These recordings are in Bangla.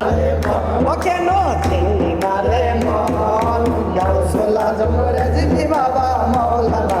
ওকে নো তিনি মারে মন গাউসুল আজম রেজবি বাবা মাওলানা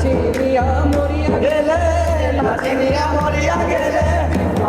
Hachimi Amori Agele Hachimi Amori Agele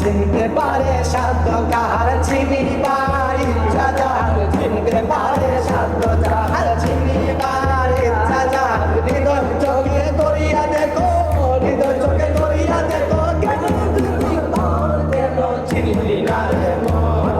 ছিনতে পারে সাধ্য, কাহার ছিনি পারি সাজার ছিনতে পারে সাধ্য কাহার ছিনি পারি হৃদয় চোখে করিয়া দেখো, হৃদয় চোখে করিয়া দেখো, কেন কেন না রে মন?